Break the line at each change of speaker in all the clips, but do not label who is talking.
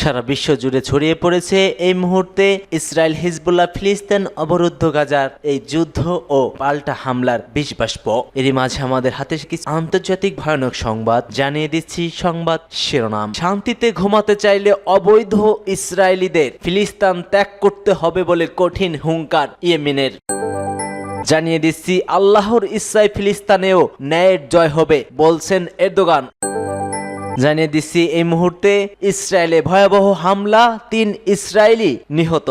সারা বিশ্ব জুড়ে ছড়িয়ে পড়েছে এই মুহূর্তে ইসরায়েল, হিজবুল্লাহ, ফিলিস্তিন অবরুদ্ধ গাজার এই যুদ্ধ ও পাল্টা হামলার বিষবাষ্প। এরই মাঝে আমাদের হাতে কিছু আন্তর্জাতিক ভয়ানক সংবাদ। জানিয়ে দিচ্ছি সংবাদ শিরোনাম। শান্তিতে ঘুমাতে চাইলে অবৈধ ইসরায়েলিদের ফিলিস্তান ত্যাগ করতে হবে বলে কঠিন হুঙ্কার ইয়েমেনের। জানিয়ে দিচ্ছি, আল্লাহর ইসরাই ফিলিস্তানেও ন্যায়ের জয় হবে, বলছেন এরদোগান। জানিয়ে দিচ্ছি এই মুহূর্তে ইসরায়েলে ভয়াবহ হামলা তিন ইসরায়েলি নিহত।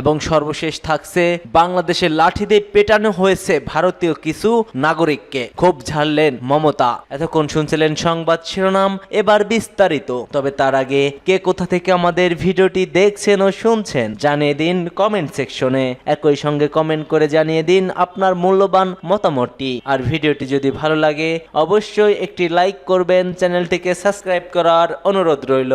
এবং সর্বশেষ থাকছে, বাংলাদেশের লাঠি দিয়ে পেটানো হয়েছে ভারতীয় কিছু নাগরিককে। খুব ঝাড়লেন মমতা। এতক্ষণ শুনছিলেন সংবাদ শিরোনাম, এবার বিস্তারিত। তবে তার আগে, কে কোথা থেকে আমাদের ভিডিওটি দেখছেন ও শুনছেন জানিয়ে দিন কমেন্ট সেকশনে। একই সঙ্গে কমেন্ট করে জানিয়ে দিন আপনার মূল্যবান মতামতটি। আর ভিডিওটি যদি ভালো লাগে, অবশ্যই একটি লাইক করবেন, চ্যানেলটিকে সাবস্ক্রাইব করার অনুরোধ রইল।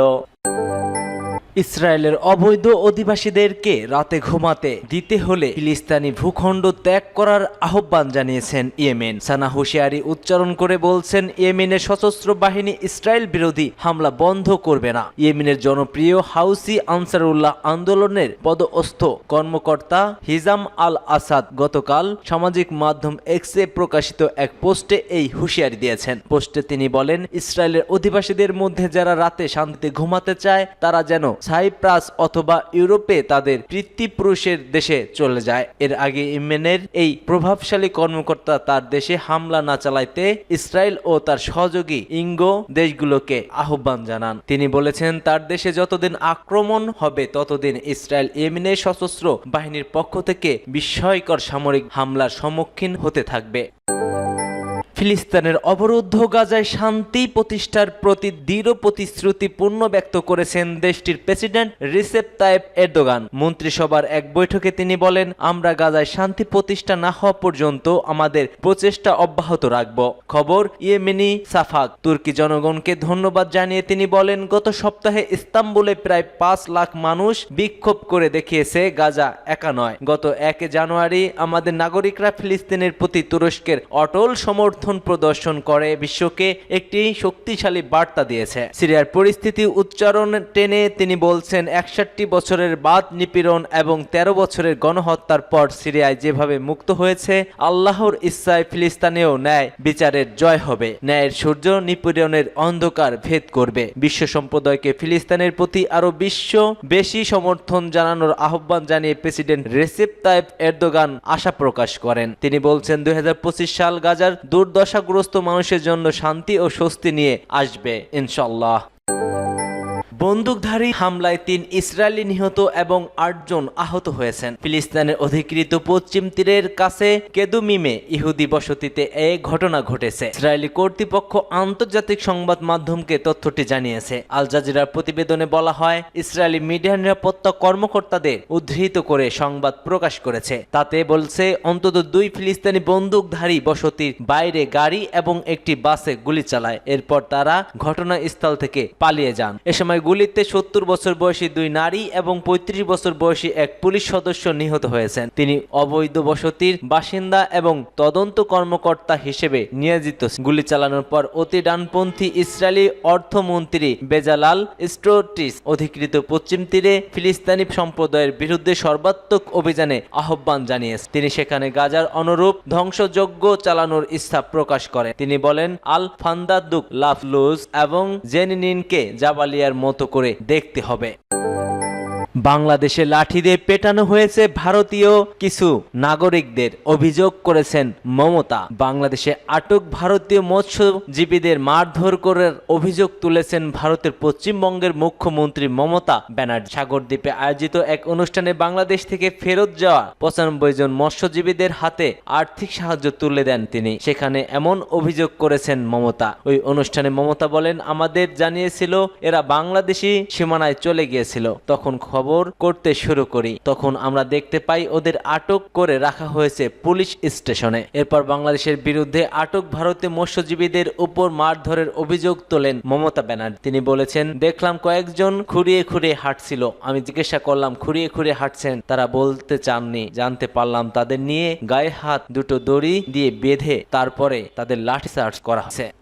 ইসরায়েলের অবৈধ অধিবাসীদেরকে রাতে ঘুমাতে দিতে হলে ফিলিস্তানি ভূখণ্ড ত্যাগ করার আহ্বান জানিয়েছেন ইয়েমেন। সানা হুশিয়ারি উচ্চারণ করে বলছেন, ইয়েমেনের সশস্ত্র বাহিনী ইসরায়েল বিরোধী হামলা বন্ধ করবে না। ইয়েমেনের জনপ্রিয় হাউসি আনসারুল্লাহ আন্দোলনের পদস্থ কর্মকর্তা হিজাম আল আসাদ গতকাল সামাজিক মাধ্যম এক্সে প্রকাশিত এক পোস্টে এই হুঁশিয়ারি দিয়েছেন। পোস্টে তিনি বলেন, ইসরায়েলের অধিবাসীদের মধ্যে যারা রাতে শান্তিতে ঘুমাতে চায়, তারা যেন সাইপ্রাস অথবা ইউরোপে তাদের পিতৃপুরুষের দেশে চলে যায়। এর আগে ইমেনের এই প্রভাবশালী কর্মকর্তা তার দেশে হামলা না চালাইতে ইসরায়েল ও তার সহযোগী ইঙ্গো দেশগুলোকে আহ্বান জানান। তিনি বলেছেন, তার দেশে যতদিন আক্রমণ হবে, ততদিন ইসরায়েল ইয়েমেনের সশস্ত্র বাহিনীর পক্ষ থেকে বিস্ময়কর সামরিক হামলার সম্মুখীন হতে থাকবে। ফিলিস্তিনের অবরুদ্ধ গাজায় শান্তি প্রতিষ্ঠার প্রতি দৃঢ় প্রতিশ্রুতি পূর্ণ ব্যক্ত করেছেন দেশটির প্রেসিডেন্ট রিসেপ তায়েব এরদোগান। মন্ত্রিসভার এক বৈঠকে তিনি বলেন, আমরা গাজায় শান্তি প্রতিষ্ঠা না হওয়া পর্যন্ত আমাদের প্রচেষ্টা অব্যাহত রাখব। খবর, ইয়েমেনি সাফাক। তুর্কি জনগণকে ধন্যবাদ জানিয়ে তিনি বলেন, গত সপ্তাহে ইস্তাম্বুলে প্রায় পাঁচ লাখ মানুষ বিক্ষোভ করে দেখিয়েছে গাজা একা নয়। গত এক জানুয়ারি আমাদের নাগরিকরা ফিলিস্তিনের প্রতি তুরস্কের অটল সমর্থন প্রদর্শন করে, বিশ্বকে একটি শক্তিশালী বার্তা দিয়েছে। সিরিয়ার পরিস্থিতি উচ্চারণ টেনে তিনি বলছেন, একষট্টি বছরের বাদ নিপীড়ন এবং ১৩ বছরের গণহত্যার পর সিরিয়ায় যেভাবে মুক্ত হয়েছে, আল্লাহর ইচ্ছায় ফিলিস্তানেও ন্যায় বিচারের জয় হবে। ন্যায়ের সূর্য নিপীড়নের অন্ধকার ভেদ করবে। বিশ্ব সম্প্রদায়কে ফিলিস্তানের প্রতি আরও বিশ্ব বেশি সমর্থন জানানোর আহ্বান জানিয়ে প্রেসিডেন্ট রেসেপ তাইপ এরদোগান আশা প্রকাশ করেন। তিনি বলছেন, দুই হাজার পঁচিশ সাল গাজার দুর্দশাগ্রস্ত মানুষের জন্য শান্তি ও স্বস্তি নিয়ে আসবে ইনশাল্লাহ বন্দুকধারী হামলায় তিন ইসরায়েলি নিহত এবং আটজন আহত হয়েছেন। ফিলিস্তিনের অধিকৃত পশ্চিম তীরের কাছে কেদুমিমে ইহুদি বসতিতে এই ঘটনা ঘটেছে। ইসরায়েলি কর্তৃপক্ষ আন্তর্জাতিক সংবাদ মাধ্যমকে তথ্যটি জানিয়েছে। আল জাজিরার প্রতিবেদনে বলা হয়, ইসরায়েলি মিডিয়া নিরাপত্তা কর্মকর্তাদের উদ্ধৃত করে সংবাদ প্রকাশ করেছে। তাতে বলছে, অন্তত দুই ফিলিস্তিনি বন্দুকধারী বসতির বাইরে গাড়ি এবং একটি বাসে গুলি চালায়। এরপর তারা ঘটনাস্থল থেকে পালিয়ে যান। এ সময় গুলিতে সত্তর বছর বয়সী দুই নারী এবং পঁয়ত্রিশ বছর বয়সী এক পুলিশ সদস্য নিহত হয়েছেন। তিনি অবৈধ বসতির বাসিন্দা এবং তদন্ত কর্মকর্তা হিসেবে নিয়োজিত। গুলি চালানোর পর অতি ডানপন্থী ইসরায়েলি অর্থমন্ত্রী বেজালাল স্টোটিস অধিকৃত পশ্চিম তীরে ফিলিস্তানি সম্প্রদায়ের বিরুদ্ধে সর্বাত্মক অভিযানে আহ্বান জানিয়েছেন। তিনি সেখানে গাজার অনুরূপ ধ্বংসযজ্ঞ চালানোর ইচ্ছা প্রকাশ করেন। তিনি বলেন আল ফান্দাদুক লাফলুজ এবং জেনিনিনকে জাবালিয়ার মতো করে দেখতে হবে। বাংলাদেশে লাঠি দিয়ে পেটানো হয়েছে ভারতীয় কিছু নাগরিকদের অভিযোগ করেছেন মমতা। বাংলাদেশে আটক ভারতীয় মৎস্যজীবীদের মারধর করার অভিযোগ তুলেছেন ভারতের পশ্চিমবঙ্গের মুখ্যমন্ত্রী মমতা ব্যানার্জি। সাগরদ্বীপে আয়োজিত এক অনুষ্ঠানে বাংলাদেশ থেকে ফেরত যাওয়া পঁচানব্বই জন মৎস্যজীবীদের হাতে আর্থিক সাহায্য তুলে দেন তিনি। সেখানে এমন অভিযোগ করেছেন মমতা। ওই অনুষ্ঠানে মমতা বলেন, আমাদের জানিয়েছিল, এরা বাংলাদেশি সীমানায় চলে গিয়েছিল। তখন খবর করতে শুরু করি। তখন আমরা দেখতে পাই ওদের আটক করে রাখা হয়েছে পুলিশ স্টেশনে। এরপর বাংলাদেশের বিরুদ্ধে আটক ভারতীয় মৎস্যজীবীদের উপর মারধরের অভিযোগ তোলেন মমতা ব্যানার্জি। তিনি বলেছেন, দেখলাম কয়েকজন খুঁড়িয়ে খুঁড়িয়ে হাঁটছিল। আমি জিজ্ঞাসা করলাম, খুঁড়িয়ে খুঁড়িয়ে হাঁটছেন? তারা বলতে চাননি। জানতে পারলাম তাদের নিয়ে গায়ে হাত দুটো দড়ি দিয়ে বেঁধে তারপরে তাদের লাঠিচার্জ করা হচ্ছে